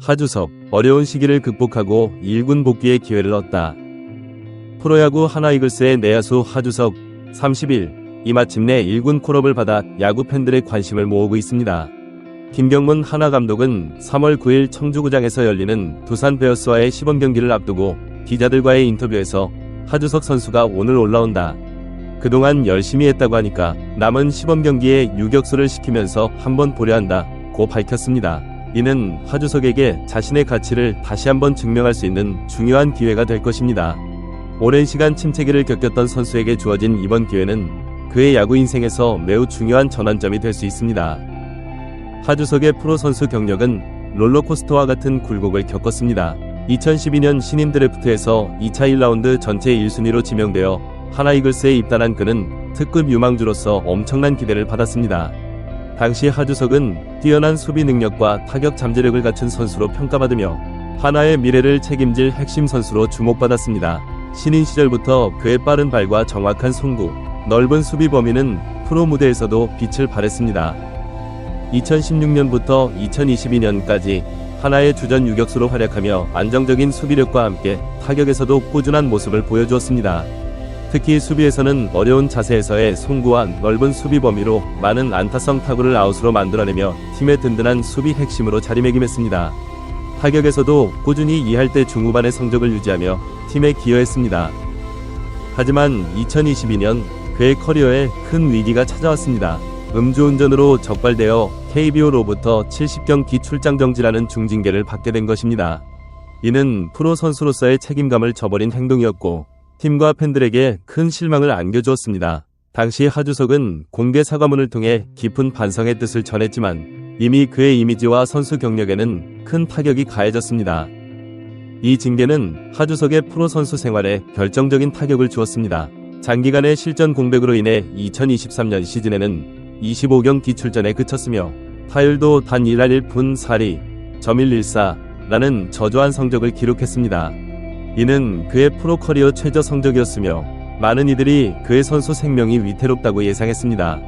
하주석, 어려운 시기를 극복하고 1군 복귀의 기회를 얻다. 프로야구 하나이글스의 내야수 하주석 30일 이 마침내 1군 콜업을 받아 야구 팬들의 관심을 모으고 있습니다. 김경문 하나 감독은 3월 9일 청주구장에서 열리는 두산 베어스와의 시범 경기를 앞두고 기자들과의 인터뷰에서 하주석 선수가 오늘 올라온다. 그동안 열심히 했다고 하니까 남은 시범 경기에 유격수를 시키면서 한번 보려 한다. 고 밝혔습니다. 이는 하주석에게 자신의 가치를 다시 한번 증명할 수 있는 중요한 기회가 될 것입니다. 오랜 시간 침체기를 겪었던 선수에게 주어진 이번 기회는 그의 야구 인생에서 매우 중요한 전환점이 될 수 있습니다. 하주석의 프로 선수 경력은 롤러코스터와 같은 굴곡을 겪었습니다. 2012년 신인 드래프트에서 2차 1라운드 전체 1순위로 지명되어 하나이글스에 입단한 그는 특급 유망주로서 엄청난 기대를 받았습니다. 당시 하주석은 뛰어난 수비 능력과 타격 잠재력을 갖춘 선수로 평가받으며 하나의 미래를 책임질 핵심 선수로 주목받았습니다. 신인 시절부터 그의 빠른 발과 정확한 송구, 넓은 수비 범위는 프로 무대에서도 빛을 발했습니다. 2016년부터 2022년까지 하나의 주전 유격수로 활약하며 안정적인 수비력과 함께 타격에서도 꾸준한 모습을 보여주었습니다. 특히 수비에서는 어려운 자세에서의 송구와 넓은 수비 범위로 많은 안타성 타구를 아웃으로 만들어내며 팀의 든든한 수비 핵심으로 자리매김했습니다. 타격에서도 꾸준히 2할 때 중후반의 성적을 유지하며 팀에 기여했습니다. 하지만 2022년 그의 커리어에 큰 위기가 찾아왔습니다. 음주운전으로 적발되어 KBO로부터 70경기 출장 정지라는 중징계를 받게 된 것입니다. 이는 프로 선수로서의 책임감을 저버린 행동이었고 팀과 팬들에게 큰 실망을 안겨주었습니다. 당시 하주석은 공개 사과문을 통해 깊은 반성의 뜻을 전했지만 이미 그의 이미지와 선수 경력에는 큰 타격이 가해졌습니다. 이 징계는 하주석의 프로 선수 생활에 결정적인 타격을 주었습니다. 장기간의 실전 공백으로 인해 2023년 시즌에는 25경기 출전에 그쳤으며 타율도 단 1할 1푼 4리, 점114라는 저조한 성적을 기록했습니다. 이는 그의 프로 커리어 최저 성적이었으며 많은 이들이 그의 선수 생명이 위태롭다고 예상했습니다.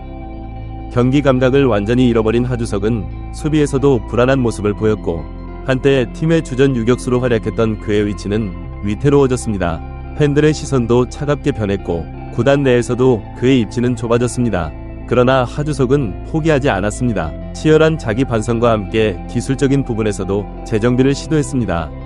경기 감각을 완전히 잃어버린 하주석은 수비에서도 불안한 모습을 보였고 한때 팀의 주전 유격수로 활약했던 그의 위치는 위태로워졌습니다. 팬들의 시선도 차갑게 변했고 구단 내에서도 그의 입지는 좁아졌습니다. 그러나 하주석은 포기하지 않았습니다. 치열한 자기 반성과 함께 기술적인 부분에서도 재정비를 시도했습니다.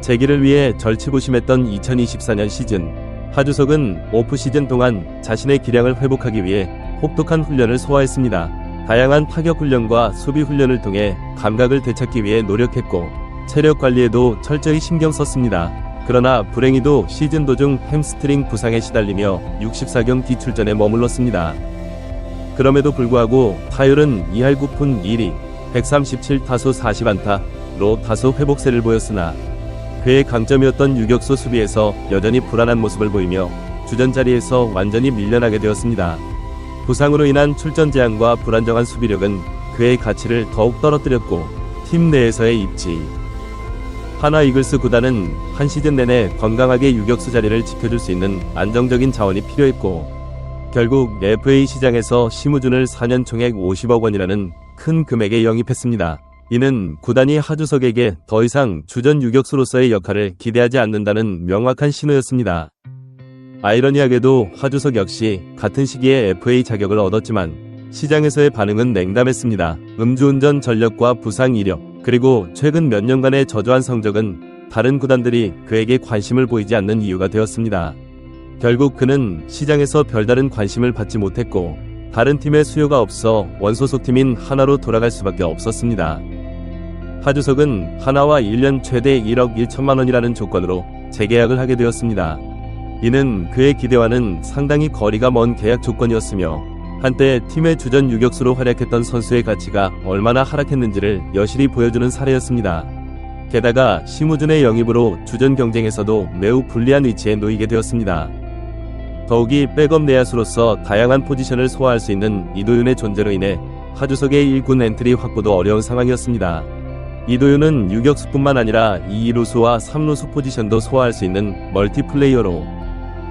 재기를 위해 절치부심했던 2024년 시즌 하주석은 오프 시즌 동안 자신의 기량을 회복하기 위해 혹독한 훈련을 소화했습니다. 다양한 타격 훈련과 수비 훈련을 통해 감각을 되찾기 위해 노력했고 체력 관리에도 철저히 신경 썼습니다. 그러나 불행히도 시즌 도중 햄스트링 부상에 시달리며 64경기 출전에 머물렀습니다. 그럼에도 불구하고 타율은 2할 9푼 1리 137타수 40안타로 다소 회복세를 보였으나 그의 강점이었던 유격수 수비에서 여전히 불안한 모습을 보이며 주전 자리에서 완전히 밀려나게 되었습니다. 부상으로 인한 출전 제한과 불안정한 수비력은 그의 가치를 더욱 떨어뜨렸고 팀 내에서의 입지. 하나 이글스 구단은 한 시즌 내내 건강하게 유격수 자리를 지켜줄 수 있는 안정적인 자원이 필요했고 결국 FA 시장에서 심우준을 4년 총액 50억 원이라는 큰 금액에 영입했습니다. 이는 구단이 하주석에게 더 이상 주전 유격수로서의 역할을 기대하지 않는다는 명확한 신호였습니다. 아이러니하게도 하주석 역시 같은 시기에 FA 자격을 얻었지만 시장에서의 반응은 냉담했습니다. 음주운전 전력과 부상 이력, 그리고 최근 몇 년간의 저조한 성적은 다른 구단들이 그에게 관심을 보이지 않는 이유가 되었습니다. 결국 그는 시장에서 별다른 관심을 받지 못했고 다른 팀의 수요가 없어 원소속 팀인 하나로 돌아갈 수밖에 없었습니다. 하주석은 하나와 1년 최대 1억 1천만 원이라는 조건으로 재계약을 하게 되었습니다. 이는 그의 기대와는 상당히 거리가 먼 계약 조건이었으며 한때 팀의 주전 유격수로 활약했던 선수의 가치가 얼마나 하락했는지를 여실히 보여주는 사례였습니다. 게다가 심우준의 영입으로 주전 경쟁에서도 매우 불리한 위치에 놓이게 되었습니다. 더욱이 백업 내야수로서 다양한 포지션을 소화할 수 있는 이도윤의 존재로 인해 하주석의 1군 엔트리 확보도 어려운 상황이었습니다. 이도윤은 유격수뿐만 아니라 2루수와 3루수 포지션도 소화할 수 있는 멀티플레이어로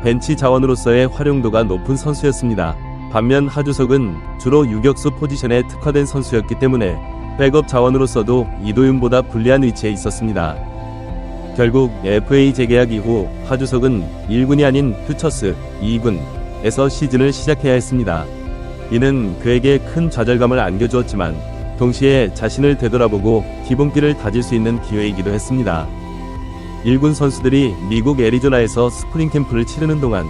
벤치 자원으로서의 활용도가 높은 선수였습니다. 반면 하주석은 주로 유격수 포지션에 특화된 선수였기 때문에 백업 자원으로서도 이도윤보다 불리한 위치에 있었습니다. 결국 FA 재계약 이후 하주석은 1군이 아닌 퓨처스 2군에서 시즌을 시작해야 했습니다. 이는 그에게 큰 좌절감을 안겨주었지만 동시에 자신을 되돌아보고 기본기를 다질 수 있는 기회이기도 했습니다. 1군 선수들이 미국 애리조나에서 스프링 캠프를 치르는 동안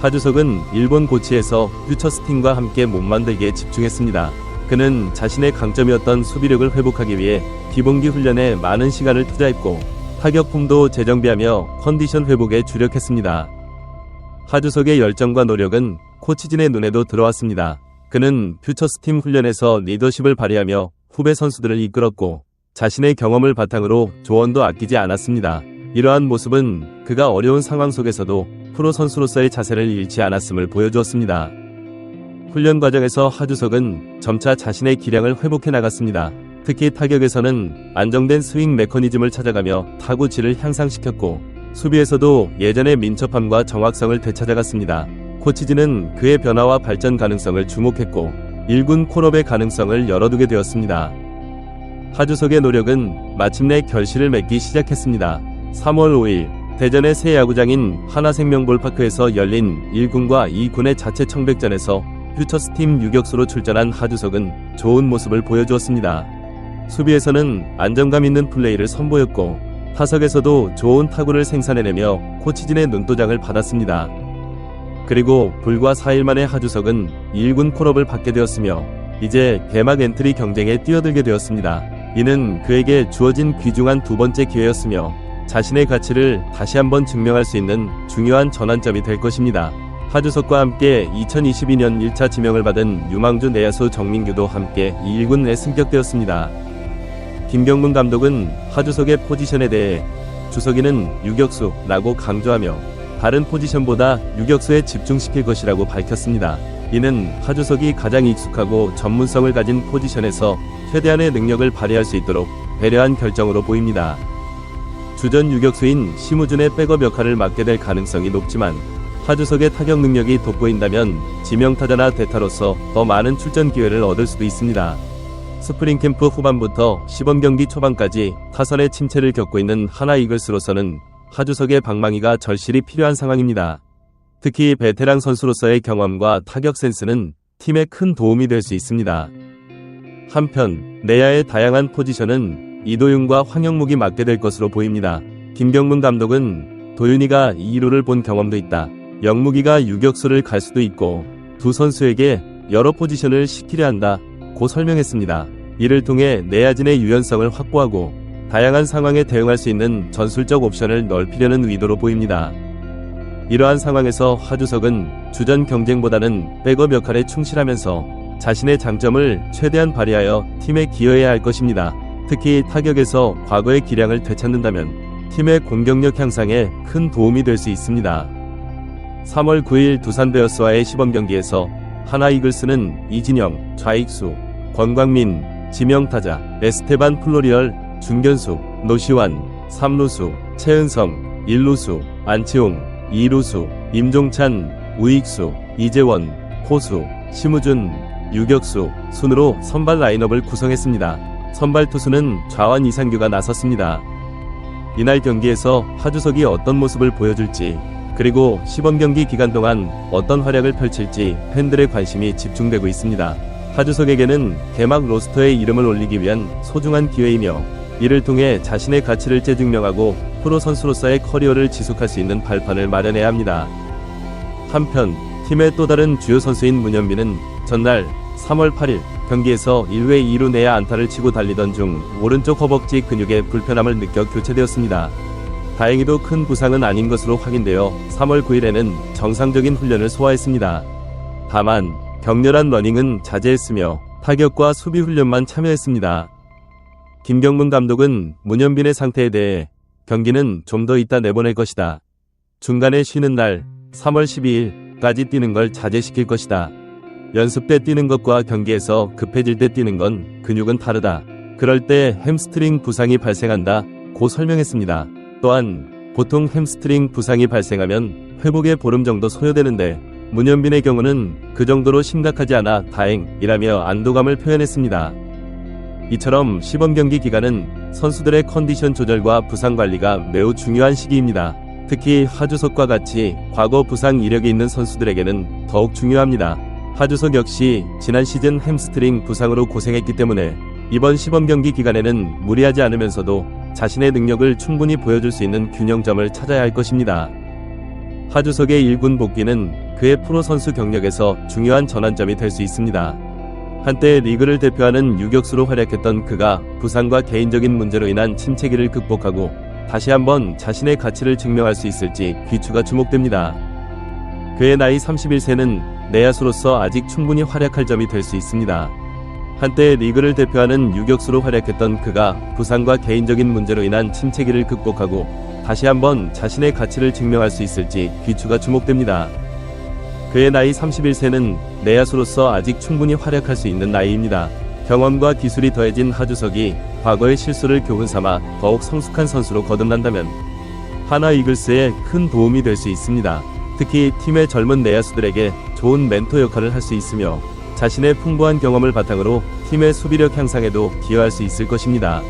하주석은 일본 고치에서 퓨처스 팀과 함께 몸 만들기에 집중했습니다. 그는 자신의 강점이었던 수비력을 회복하기 위해 기본기 훈련에 많은 시간을 투자했고 타격품도 재정비하며 컨디션 회복에 주력했습니다. 하주석의 열정과 노력은 코치진의 눈에도 들어왔습니다. 그는 퓨처스 팀 훈련에서 리더십을 발휘하며 후배 선수들을 이끌었고 자신의 경험을 바탕으로 조언도 아끼지 않았습니다. 이러한 모습은 그가 어려운 상황 속에서도 프로 선수로서의 자세를 잃지 않았음을 보여주었습니다. 훈련 과정에서 하주석은 점차 자신의 기량을 회복해 나갔습니다. 특히 타격에서는 안정된 스윙 메커니즘을 찾아가며 타구질을 향상시켰고 수비에서도 예전의 민첩함과 정확성을 되찾아갔습니다. 코치진은 그의 변화와 발전 가능성을 주목했고 1군 콜업의 가능성을 열어두게 되었습니다. 하주석의 노력은 마침내 결실을 맺기 시작했습니다. 3월 5일 대전의 새 야구장인 하나생명볼파크에서 열린 1군과 2군의 자체 청백전에서 퓨처스 팀 유격수로 출전한 하주석은 좋은 모습을 보여주었습니다. 수비에서는 안정감 있는 플레이를 선보였고 타석에서도 좋은 타구를 생산해내며 코치진의 눈도장을 받았습니다. 그리고 불과 4일 만에 하주석은 1군 콜업을 받게 되었으며 이제 개막 엔트리 경쟁에 뛰어들게 되었습니다. 이는 그에게 주어진 귀중한 두 번째 기회였으며 자신의 가치를 다시 한번 증명할 수 있는 중요한 전환점이 될 것입니다. 하주석과 함께 2022년 1차 지명을 받은 유망주 내야수 정민규도 함께 1군에 승격되었습니다. 김경문 감독은 하주석의 포지션에 대해 주석이는 유격수라고 강조하며 다른 포지션보다 유격수에 집중시킬 것이라고 밝혔습니다. 이는 하주석이 가장 익숙하고 전문성을 가진 포지션에서 최대한의 능력을 발휘할 수 있도록 배려한 결정으로 보입니다. 주전 유격수인 심우준의 백업 역할을 맡게 될 가능성이 높지만 하주석의 타격 능력이 돋보인다면 지명타자나 대타로서 더 많은 출전 기회를 얻을 수도 있습니다. 스프링 캠프 후반부터 시범 경기 초반까지 타선의 침체를 겪고 있는 하나 이글스로서는 하주석의 방망이가 절실히 필요한 상황입니다. 특히 베테랑 선수로서의 경험과 타격 센스는 팀에 큰 도움이 될 수 있습니다. 한편 내야의 다양한 포지션은 이도윤과 황영묵이 맡게 될 것으로 보입니다. 김경문 감독은 도윤이가 2루를 본 경험도 있다. 영무기가 유격수를 갈 수도 있고 두 선수에게 여러 포지션을 시키려 한다. 고 설명했습니다. 이를 통해 내야진의 유연성을 확보하고 다양한 상황에 대응할 수 있는 전술적 옵션을 넓히려는 의도로 보입니다. 이러한 상황에서 하주석은 주전 경쟁보다는 백업 역할에 충실하면서 자신의 장점을 최대한 발휘하여 팀에 기여해야 할 것입니다. 특히 타격에서 과거의 기량을 되찾는다면 팀의 공격력 향상에 큰 도움이 될 수 있습니다. 3월 9일 두산 베어스와의 시범 경기에서 하나 이글스는 이진영, 좌익수, 권광민, 지명타자, 에스테반 플로리얼, 중견수, 노시환, 3루수, 최은성, 1루수, 안치홍, 2루수, 임종찬, 우익수, 이재원, 포수, 심우준, 유격수 순으로 선발 라인업을 구성했습니다. 선발 투수는 좌완 이상규가 나섰습니다. 이날 경기에서 하주석이 어떤 모습을 보여줄지 그리고 시범 경기 기간 동안 어떤 활약을 펼칠지 팬들의 관심이 집중되고 있습니다. 하주석에게는 개막 로스터에 이름을 올리기 위한 소중한 기회이며 이를 통해 자신의 가치를 재증명하고 프로 선수로서의 커리어를 지속할 수 있는 발판을 마련해야 합니다. 한편 팀의 또 다른 주요 선수인 문현빈은 전날 3월 8일 경기에서 1회 2루 내야 안타를 치고 달리던 중 오른쪽 허벅지 근육에 불편함을 느껴 교체되었습니다. 다행히도 큰 부상은 아닌 것으로 확인되어 3월 9일에는 정상적인 훈련을 소화했습니다. 다만 격렬한 러닝은 자제했으며 타격과 수비 훈련만 참여했습니다. 김경문 감독은 문현빈의 상태에 대해 경기는 좀더 있다 내보낼 것이다. 중간에 쉬는 날 3월 12일까지 뛰는 걸 자제시킬 것이다. 연습 때 뛰는 것과 경기에서 급해질 때 뛰는 건 근육은 다르다. 그럴 때 햄스트링 부상이 발생한다. 고 설명했습니다. 또한 보통 햄스트링 부상이 발생하면 회복에 보름 정도 소요되는데 문현빈의 경우는 그 정도로 심각하지 않아 다행이라며 안도감을 표현했습니다. 이처럼 시범 경기 기간은 선수들의 컨디션 조절과 부상 관리가 매우 중요한 시기입니다. 특히 하주석과 같이 과거 부상 이력이 있는 선수들에게는 더욱 중요합니다. 하주석 역시 지난 시즌 햄스트링 부상으로 고생했기 때문에 이번 시범 경기 기간에는 무리하지 않으면서도 자신의 능력을 충분히 보여줄 수 있는 균형점을 찾아야 할 것입니다. 하주석의 1군 복귀는 그의 프로 선수 경력에서 중요한 전환점이 될 수 있습니다. 한때 리그를 대표하는 유격수로 활약했던 그가 부상과 개인적인 문제로 인한 침체기를 극복하고 다시 한번 자신의 가치를 증명할 수 있을지 귀추가 주목됩니다. 그의 나이 31세는 내야수로서 아직 충분히 활약할 점이 될 수 있습니다. 한때 리그를 대표하는 유격수로 활약했던 그가 부상과 개인적인 문제로 인한 침체기를 극복하고 다시 한번 자신의 가치를 증명할 수 있을지 귀추가 주목됩니다. 그의 나이 31세는 내야수로서 아직 충분히 활약할 수 있는 나이입니다. 경험과 기술이 더해진 하주석이 과거의 실수를 교훈 삼아 더욱 성숙한 선수로 거듭난다면 하나 이글스에 큰 도움이 될 수 있습니다. 특히 팀의 젊은 내야수들에게 좋은 멘토 역할을 할 수 있으며 자신의 풍부한 경험을 바탕으로 팀의 수비력 향상에도 기여할 수 있을 것입니다.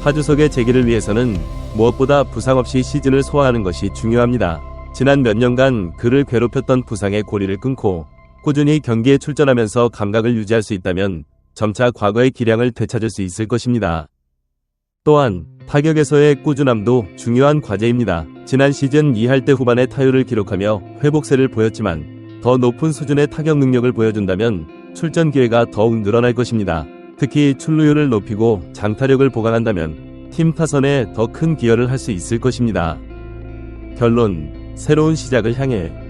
하주석의 재기를 위해서는 무엇보다 부상 없이 시즌을 소화하는 것이 중요합니다. 지난 몇 년간 그를 괴롭혔던 부상의 고리를 끊고 꾸준히 경기에 출전하면서 감각을 유지할 수 있다면 점차 과거의 기량을 되찾을 수 있을 것입니다. 또한 타격에서의 꾸준함도 중요한 과제입니다. 지난 시즌 2할 때 후반에 타율을 기록하며 회복세를 보였지만 더 높은 수준의 타격 능력을 보여준다면 출전 기회가 더욱 늘어날 것입니다. 특히 출루율을 높이고 장타력을 보강한다면 팀 타선에 더 큰 기여를 할 수 있을 것입니다. 결론 새로운 시작을 향해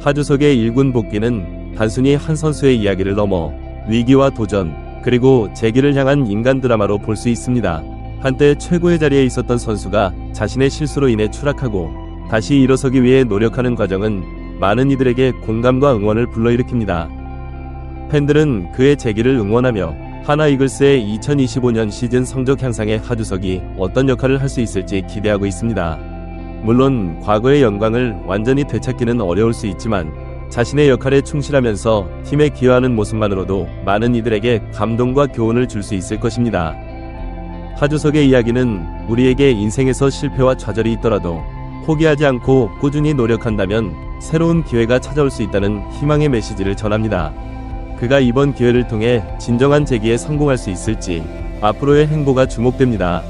하주석의 1군 복귀는 단순히 한 선수의 이야기를 넘어 위기와 도전 그리고 재기를 향한 인간 드라마로 볼 수 있습니다. 한때 최고의 자리에 있었던 선수가 자신의 실수로 인해 추락하고 다시 일어서기 위해 노력하는 과정은 많은 이들에게 공감과 응원을 불러일으킵니다. 팬들은 그의 재기를 응원하며 하나 이글스의 2025년 시즌 성적 향상에 하주석이 어떤 역할을 할 수 있을지 기대하고 있습니다. 물론 과거의 영광을 완전히 되찾기는 어려울 수 있지만 자신의 역할에 충실하면서 팀에 기여하는 모습만으로도 많은 이들에게 감동과 교훈을 줄 수 있을 것입니다. 하주석의 이야기는 우리에게 인생에서 실패와 좌절이 있더라도 포기하지 않고 꾸준히 노력한다면 새로운 기회가 찾아올 수 있다는 희망의 메시지를 전합니다. 그가 이번 기회를 통해 진정한 재기에 성공할 수 있을지 앞으로의 행보가 주목됩니다.